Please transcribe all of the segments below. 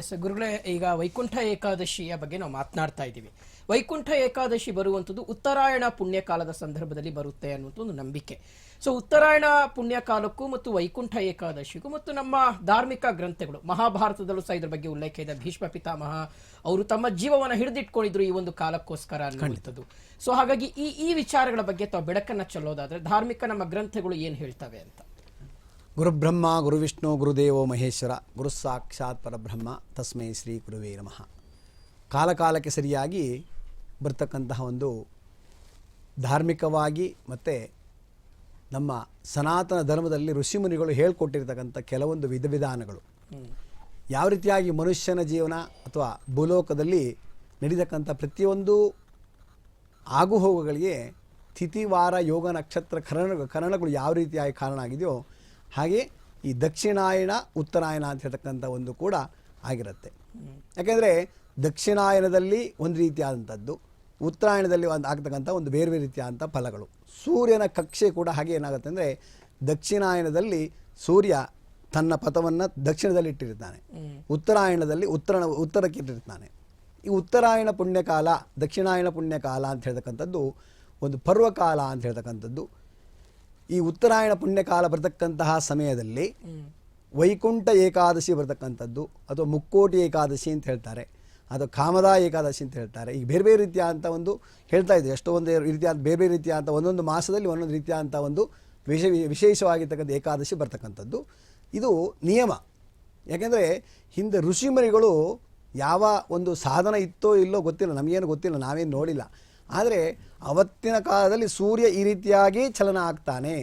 S ಗುರುಗಳೇ ಈಗ ವೈಕುಂಠ ಏಕಾದಶಿಯ ಬಗ್ಗೆ ನಾವು ಮಾತನಾಡ್ತಾ ಇದ್ದೀವಿ. ವೈಕುಂಠ ಏಕಾದಶಿ ಬರುವಂಥದ್ದು ಉತ್ತರಾಯಣ ಪುಣ್ಯಕಾಲದ ಸಂದರ್ಭದಲ್ಲಿ ಬರುತ್ತೆ ಅನ್ನುವಂಥ ಒಂದು ನಂಬಿಕೆ. ಸೊ ಉತ್ತರಾಯಣ ಪುಣ್ಯಕಾಲಕ್ಕೂ ಮತ್ತು ವೈಕುಂಠ ಏಕಾದಶಿಗೂ ಮತ್ತು ನಮ್ಮ ಧಾರ್ಮಿಕ ಗ್ರಂಥಗಳು ಮಹಾಭಾರತದಲ್ಲೂ ಸಹ ಇದ್ರ ಬಗ್ಗೆ ಉಲ್ಲೇಖ ಇದೆ. ಭೀಷ್ಮ ಪಿತಾಮಹ ಅವರು ತಮ್ಮ ಜೀವವನ್ನು ಹಿಡಿದಿಟ್ಕೊಂಡಿದ್ರು ಈ ಒಂದು ಕಾಲಕ್ಕೋಸ್ಕರ ಅನ್ನುವಂಥದ್ದು. ಸೊ ಹಾಗಾಗಿ ಈ ಈ ವಿಚಾರಗಳ ಬಗ್ಗೆ ತಾವು ಬೆಳಕನ್ನ ಚೆಲ್ಲೋದಾದ್ರೆ ಧಾರ್ಮಿಕ ನಮ್ಮ ಗ್ರಂಥಗಳು ಏನು ಹೇಳ್ತವೆ ಅಂತ. ಗುರುಬ್ರಹ್ಮ, ಗುರುವಿಷ್ಣು, ಗುರುದೇವೋ ಮಹೇಶ್ವರ ಗುರು ಸಾಕ್ಷಾತ್ ಪರಬ್ರಹ್ಮ, ತಸ್ಮೈ ಶ್ರೀ ಗುರುವೇ ನಮಃ. ಕಾಲಕಾಲಕ್ಕೆ ಸರಿಯಾಗಿ ಬರ್ತಕ್ಕಂತಹ ಒಂದು ಧಾರ್ಮಿಕವಾಗಿ ಮತ್ತು ನಮ್ಮ ಸನಾತನ ಧರ್ಮದಲ್ಲಿ ಋಷಿಮುನಿಗಳು ಹೇಳ್ಕೊಟ್ಟಿರ್ತಕ್ಕಂಥ ಕೆಲವೊಂದು ವಿಧ ವಿಧಾನಗಳು ಯಾವ ರೀತಿಯಾಗಿ ಮನುಷ್ಯನ ಜೀವನ ಅಥವಾ ಭೂಲೋಕದಲ್ಲಿ ನಡೀತಕ್ಕಂಥ ಪ್ರತಿಯೊಂದು ಆಗುಹೋಗುಗಳಿಗೆ ತಿಥಿವಾರ ಯೋಗ, ನಕ್ಷತ್ರ, ಕರಣ, ಕರಣಗಳು ಯಾವ ರೀತಿಯಾಗಿ ಕಾರಣ ಆಗಿದೆಯೋ ಹಾಗೆ ಈ ದಕ್ಷಿಣಾಯನ ಉತ್ತರಾಯಣ ಅಂತ ಹೇಳ್ತಕ್ಕಂಥ ಒಂದು ಕೂಡ ಆಗಿರುತ್ತೆ. ಯಾಕೆಂದರೆ ದಕ್ಷಿಣಾಯನದಲ್ಲಿ ಒಂದು ರೀತಿಯಾದಂಥದ್ದು, ಉತ್ತರಾಯಣದಲ್ಲಿ ಒಂದು ಆಗ್ತಕ್ಕಂಥ ಒಂದು ಬೇರೆ ಬೇರೆ ರೀತಿಯಾದಂಥ ಫಲಗಳು. ಸೂರ್ಯನ ಕಕ್ಷೆ ಕೂಡ ಹಾಗೆ ಏನಾಗುತ್ತೆ ಅಂದರೆ ದಕ್ಷಿಣಾಯನದಲ್ಲಿ ಸೂರ್ಯ ತನ್ನ ಪಥವನ್ನು ದಕ್ಷಿಣದಲ್ಲಿ ಇಟ್ಟಿರ್ತಾನೆ. ಉತ್ತರಾಯಣದಲ್ಲಿ ಉತ್ತರ ಉತ್ತರಕ್ಕೆ ಇಟ್ಟಿರ್ತಾನೆ. ಈ ಉತ್ತರಾಯಣ ಪುಣ್ಯಕಾಲ ದಕ್ಷಿಣಾಯನ ಪುಣ್ಯಕಾಲ ಅಂತ ಹೇಳ್ತಕ್ಕಂಥದ್ದು ಒಂದು ಪರ್ವಕಾಲ ಅಂತ ಹೇಳ್ತಕ್ಕಂಥದ್ದು ಈ ಉತ್ತರಾಯಣ ಪುಣ್ಯಕಾಲ ಬರತಕ್ಕಂತಹ ಸಮಯದಲ್ಲಿ ವೈಕುಂಠ ಏಕಾದಶಿ ಬರತಕ್ಕಂಥದ್ದು ಅಥವಾ ಮುಕ್ಕೋಟಿ ಏಕಾದಶಿ ಅಂತ ಹೇಳ್ತಾರೆ. ಅದು ಕಾಮದಾ ಏಕಾದಶಿ ಅಂತ ಹೇಳ್ತಾರೆ. ಈಗ ಬೇರೆ ಬೇರೆ ರೀತಿಯ ಅಂತ ಒಂದು ಹೇಳ್ತಾ ಇದೆ ಎಷ್ಟೋ ಒಂದು ರೀತಿಯಾದ ಬೇರೆ ಬೇರೆ ರೀತಿಯ ಅಂತ ಒಂದೊಂದು ಮಾಸದಲ್ಲಿ ಒಂದೊಂದು ರೀತಿಯ ಅಂತ ಒಂದು ವಿಶೇ ವಿಶೇಷವಾಗಿರ್ತಕ್ಕಂಥ ಏಕಾದಶಿ ಬರ್ತಕ್ಕಂಥದ್ದು. ಇದು ನಿಯಮ. ಯಾಕೆಂದರೆ ಹಿಂದೆ ಋಷಿಮರಿಗಳು ಯಾವ ಒಂದು ಸಾಧನ ಇತ್ತೋ ಇಲ್ಲೋ ಗೊತ್ತಿಲ್ಲ. ನಮಗೇನು ಗೊತ್ತಿಲ್ಲ. ನಾವೇನು ನೋಡಿಲ್ಲ. ಆದರೆ ಅವತ್ತಿನ ಕಾಲದಲ್ಲಿ ಸೂರ್ಯ ಈ ರೀತಿಯಾಗಿ ಚಲನ ಆಗ್ತಾನೆ.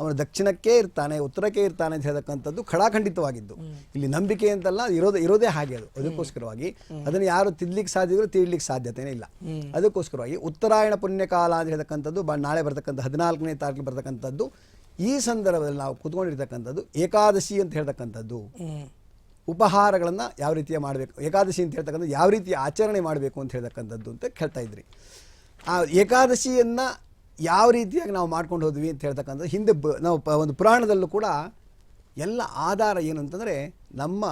ಅವನು ದಕ್ಷಿಣಕ್ಕೆ ಇರ್ತಾನೆ ಉತ್ತರಕ್ಕೆ ಇರ್ತಾನೆ ಅಂತ ಹೇಳ್ತಕ್ಕಂಥದ್ದು ಖಡಾಖಂಡಿತವಾಗಿದ್ದು. ಇಲ್ಲಿ ನಂಬಿಕೆ ಅಂತಲ್ಲ ಇರೋದು ಇರೋದೇ ಹಾಗೆ ಅದು. ಅದಕ್ಕೋಸ್ಕರವಾಗಿ ಅದನ್ನು ಯಾರು ತಿದ್ಲಿಕ್ಕೆ ಸಾಧ್ಯ ಇದ್ರೂ ತಿಳ್ಲಿಕ್ಕೆ ಸಾಧ್ಯತೆನೇ ಇಲ್ಲ. ಅದಕ್ಕೋಸ್ಕರವಾಗಿ ಉತ್ತರಾಯಣ ಪುಣ್ಯಕಾಲ ಅಂತ ಹೇಳ್ತಕ್ಕಂಥದ್ದು ಬ ನಾಳೆ ಬರ್ತಕ್ಕಂಥ ಹದಿನಾಲ್ಕನೇ ತಾರೀಕು ಬರ್ತಕ್ಕಂಥದ್ದು ಈ ಸಂದರ್ಭದಲ್ಲಿ ನಾವು ಕುತ್ಕೊಂಡಿರ್ತಕ್ಕಂಥದ್ದು ಏಕಾದಶಿ ಅಂತ ಹೇಳ್ತಕ್ಕಂಥದ್ದು. ಉಪಹಾರಗಳನ್ನು ಯಾವ ರೀತಿಯ ಮಾಡಬೇಕು ಏಕಾದಶಿ ಅಂತ ಹೇಳ್ತಕ್ಕಂಥದ್ದು ಯಾವ ರೀತಿಯ ಆಚರಣೆ ಮಾಡಬೇಕು ಅಂತ ಹೇಳ್ತಕ್ಕಂಥದ್ದು ಅಂತ ಕೇಳ್ತಾ ಇದ್ರಿ. ಆ ಏಕಾದಶಿಯನ್ನು ಯಾವ ರೀತಿಯಾಗಿ ನಾವು ಮಾಡ್ಕೊಂಡು ಹೋದ್ವಿ ಅಂತ ಹೇಳ್ತಕ್ಕಂಥದ್ದು ಹಿಂದೆ ಬ ನಾವು ಪ ಒಂದು ಪುರಾಣದಲ್ಲೂ ಕೂಡ ಎಲ್ಲ ಆಧಾರ ಏನು ಅಂತಂದರೆ ನಮ್ಮ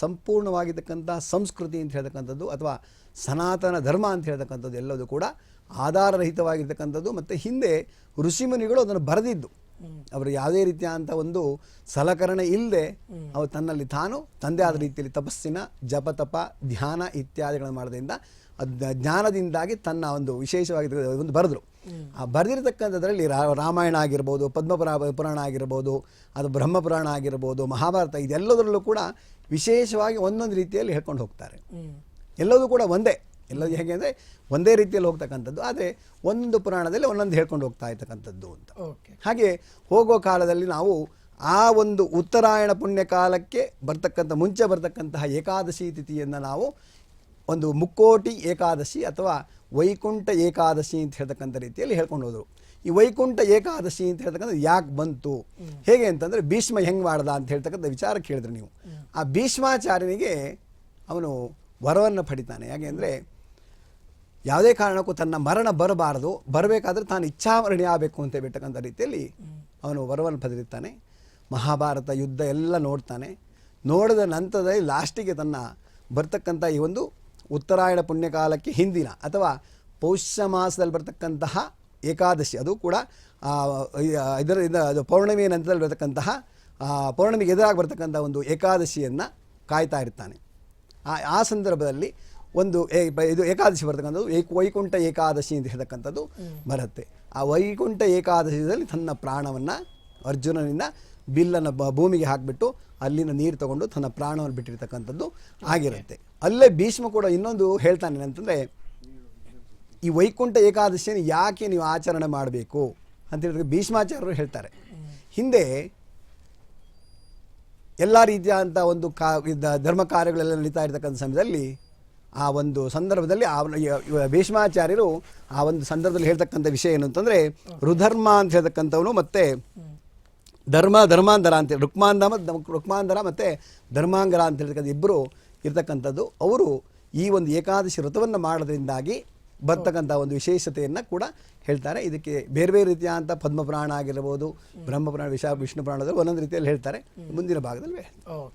ಸಂಪೂರ್ಣವಾಗಿರ್ತಕ್ಕಂಥ ಸಂಸ್ಕೃತಿ ಅಂತ ಹೇಳ್ತಕ್ಕಂಥದ್ದು ಅಥವಾ ಸನಾತನ ಧರ್ಮ ಅಂತ ಹೇಳ್ತಕ್ಕಂಥದ್ದು ಎಲ್ಲದೂ ಕೂಡ ಆಧಾರರಹಿತವಾಗಿರ್ತಕ್ಕಂಥದ್ದು. ಮತ್ತು ಹಿಂದೆ ಋಷಿಮುನಿಗಳು ಅದನ್ನು ಬರೆದಿದ್ದು. ಅವರು ಯಾವುದೇ ರೀತಿಯಾದಂಥ ಅಂತ ಒಂದು ಸಲಕರಣೆ ಇಲ್ಲದೆ ಅವರು ತನ್ನಲ್ಲಿ ತಾನು ತಂದೆ ಆದ ರೀತಿಯಲ್ಲಿ ತಪಸ್ಸಿನ ಜಪತಪ ಧ್ಯಾನ ಇತ್ಯಾದಿಗಳನ್ನು ಮಾಡೋದ್ರಿಂದ ಜ್ಞಾನದಿಂದಾಗಿ ತನ್ನ ಒಂದು ವಿಶೇಷವಾಗಿ ಒಂದು ಬರೆದರು. ಆ ಬರೆದಿರತಕ್ಕಂಥದ್ರಲ್ಲಿ ರಾ- ರಾಮಾಯಣ ಆಗಿರ್ಬೋದು ಪದ್ಮಪುರ ಪುರಾಣ ಆಗಿರ್ಬೋದು ಅದು ಬ್ರಹ್ಮಪುರಾಣ ಆಗಿರ್ಬೋದು ಮಹಾಭಾರತ ಇದೆಲ್ಲದರಲ್ಲೂ ಕೂಡ ವಿಶೇಷವಾಗಿ ಒಂದೊಂದು ರೀತಿಯಲ್ಲಿ ಹೇಳ್ಕೊಂಡು ಹೋಗ್ತಾರೆ. ಎಲ್ಲದೂ ಕೂಡ ಒಂದೇ. ಎಲ್ಲದು ಹೇಗೆ ಅಂದರೆ ಒಂದೇ ರೀತಿಯಲ್ಲಿ ಹೋಗ್ತಕ್ಕಂಥದ್ದು. ಆದರೆ ಒಂದು ಪುರಾಣದಲ್ಲಿ ಒಂದೊಂದು ಹೇಳ್ಕೊಂಡು ಹೋಗ್ತಾ ಇರ್ತಕ್ಕಂಥದ್ದು ಅಂತ. ಓಕೆ. ಹಾಗೆ ಹೋಗೋ ಕಾಲದಲ್ಲಿ ನಾವು ಆ ಒಂದು ಉತ್ತರಾಯಣ ಪುಣ್ಯ ಕಾಲಕ್ಕೆ ಬರ್ತಕ್ಕಂಥ ಮುಂಚೆ ಬರ್ತಕ್ಕಂತಹ ಏಕಾದಶಿ ತಿಥಿಯನ್ನು ನಾವು ಒಂದು ಮುಕ್ಕೋಟಿ ಏಕಾದಶಿ ಅಥವಾ ವೈಕುಂಠ ಏಕಾದಶಿ ಅಂತ ಹೇಳ್ತಕ್ಕಂಥ ರೀತಿಯಲ್ಲಿ ಹೇಳ್ಕೊಂಡು ಹೋದರು. ಈ ವೈಕುಂಠ ಏಕಾದಶಿ ಅಂತ ಹೇಳ್ತಕ್ಕಂಥ ಯಾಕೆ ಬಂತು? ಹೇಗೆ ಅಂತಂದರೆ ಭೀಷ್ಮ ಹೆಂಗೆ ಮಾಡ್ದ ಅಂತ ಹೇಳ್ತಕ್ಕಂಥ ವಿಚಾರ ಕೇಳಿದ್ರಿ ನೀವು. ಆ ಭೀಷ್ಮಾಚಾರ್ಯನಿಗೆ ಅವನು ವರವನ್ನು ಪಡಿತಾನೆ. ಯಾಕೆ ಅಂದರೆ ಯಾವುದೇ ಕಾರಣಕ್ಕೂ ತನ್ನ ಮರಣ ಬರಬಾರದು. ಬರಬೇಕಾದ್ರೆ ತಾನು ಇಚ್ಛಾಮರಣಿ ಆಗಬೇಕು ಅಂತ ಬಿಟ್ಟಕ್ಕಂಥ ರೀತಿಯಲ್ಲಿ ಅವನು ವರವನ್ನು ಪಡೆದಿರ್ತಾನೆ. ಮಹಾಭಾರತ ಯುದ್ಧ ಎಲ್ಲ ನೋಡ್ತಾನೆ. ನೋಡಿದ ನಂತರದಲ್ಲಿ ಲಾಸ್ಟಿಗೆ ತನ್ನ ಬರ್ತಕ್ಕಂಥ ಈ ಒಂದು ಉತ್ತರಾಯಣ ಪುಣ್ಯಕಾಲಕ್ಕೆ ಹಿಂದಿನ ಅಥವಾ ಪೌಷ್ಯ ಮಾಸದಲ್ಲಿ ಬರತಕ್ಕಂತಹ ಏಕಾದಶಿ. ಅದು ಕೂಡ ಇದರಿಂದ ಅದು ಪೌರ್ಣಮಿಯ ನಂತರದಲ್ಲಿ ಬರತಕ್ಕಂತಹ ಪೌರ್ಣಮಿಗೆ ಎದುರಾಗಿ ಬರತಕ್ಕಂಥ ಒಂದು ಏಕಾದಶಿಯನ್ನು ಕಾಯ್ತಾ ಇರ್ತಾನೆ. ಆ ಆ ಸಂದರ್ಭದಲ್ಲಿ ಒಂದು ಇದು ಏಕಾದಶಿ ಬರ್ತಕ್ಕಂಥದ್ದು ಏಕ ವೈಕುಂಠ ಏಕಾದಶಿ ಅಂತ ಹೇಳ್ತಕ್ಕಂಥದ್ದು ಬರುತ್ತೆ. ಆ ವೈಕುಂಠ ಏಕಾದಶಿಯಲ್ಲಿ ತನ್ನ ಪ್ರಾಣವನ್ನು ಅರ್ಜುನನಿಂದ ಬಿಲ್ಲನ್ನು ಬ ಭೂಮಿಗೆ ಹಾಕಿಬಿಟ್ಟು ಅಲ್ಲಿನ ನೀರು ತಗೊಂಡು ತನ್ನ ಪ್ರಾಣವನ್ನು ಬಿಟ್ಟಿರ್ತಕ್ಕಂಥದ್ದು ಆಗಿರುತ್ತೆ. ಅಲ್ಲೇ ಭೀಷ್ಮ ಕೂಡ ಇನ್ನೊಂದು ಹೇಳ್ತಾನೆ ಅಂತಂದರೆ ಈ ವೈಕುಂಠ ಏಕಾದಶಿಯನ್ನು ಯಾಕೆ ನೀವು ಆಚರಣೆ ಮಾಡಬೇಕು? ಅಂತ ಹೇಳಿದ್ರೆ ಭೀಷ್ಮಾಚಾರ್ಯರು ಹೇಳ್ತಾರೆ. ಹಿಂದೆ ಎಲ್ಲ ರೀತಿಯಾದಂಥ ಒಂದು ಕಾ ಧರ್ಮ ಕಾರ್ಯಗಳೆಲ್ಲ ನಡೀತಾ ಇರ್ತಕ್ಕಂಥ ಸಮಯದಲ್ಲಿ ಆ ಒಂದು ಸಂದರ್ಭದಲ್ಲಿ ಆ ಭೀಷ್ಮಾಚಾರ್ಯರು ಆ ಒಂದು ಸಂದರ್ಭದಲ್ಲಿ ಹೇಳ್ತಕ್ಕಂಥ ವಿಷಯ ಏನು ಅಂತಂದರೆ, ರುಧರ್ಮ ಅಂತ ಹೇಳ್ತಕ್ಕಂಥವನು ಮತ್ತು ಧರ್ಮ ಧರ್ಮಾಂಧರ ಅಂತೇಳಿ ರುಕ್ಮಾಂಧ ಮತ್ತು ರುಕ್ಮಾಂಧರ ಮತ್ತು ಧರ್ಮಾಂಗರ ಅಂತ ಹೇಳ್ತಕ್ಕಂಥ ಇಬ್ಬರು ಇರ್ತಕ್ಕಂಥದ್ದು. ಅವರು ಈ ಒಂದು ಏಕಾದಶಿ ವ್ರತವನ್ನು ಮಾಡೋದ್ರಿಂದಾಗಿ ಬರ್ತಕ್ಕಂಥ ಒಂದು ವಿಶೇಷತೆಯನ್ನು ಕೂಡ ಹೇಳ್ತಾರೆ. ಇದಕ್ಕೆ ಬೇರೆ ಬೇರೆ ರೀತಿಯಾದಂಥ ಪದ್ಮಪುರಾಣ ಆಗಿರ್ಬೋದು, ಬ್ರಹ್ಮಪುರಾಣ ವಿಷ ವಿಷ್ಣು ಪುರಾಣದಲ್ಲಿ ಒಂದೊಂದು ರೀತಿಯಲ್ಲಿ ಹೇಳ್ತಾರೆ. ಮುಂದಿನ ಭಾಗದಲ್ಲಿ ಓಕೆ.